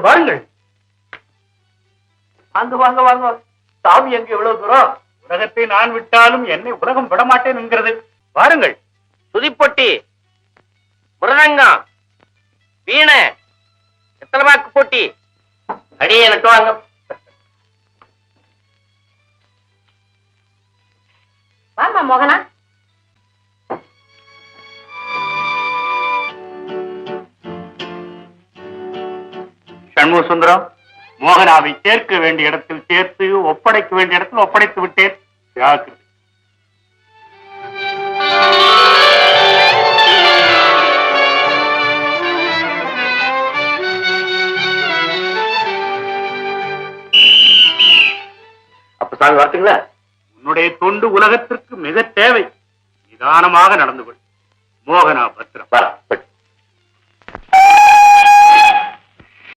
இருக்கிறது வாருங்கள் வாங்க வாங்க வாங்க. சாமி எங்க எவ்வளவு தூரம்? உலகத்தை நான் விட்டாலும் என்னை உலகம் விடமாட்டேன் என்கிறது வாருங்கள். துதிப்பொட்டி முருதங்கம் வீணை எத்தனை வாக்கு போட்டி. அடியே நட்டுவாங்க வாமா மோகனா. சண்முக சுந்தரம் மோகனாவை சேர்க்க வேண்டிய இடத்தில் சேர்த்து ஒப்படைக்க வேண்டிய இடத்தில் ஒப்படைத்து விட்டேன். அப்ப சாமி வரட்டுங்களா உன்னுடைய தொண்டு உலகத்திற்கு மிக தேவை. நிதானமாக நடந்து கொள். மோகனா பத்திரம்.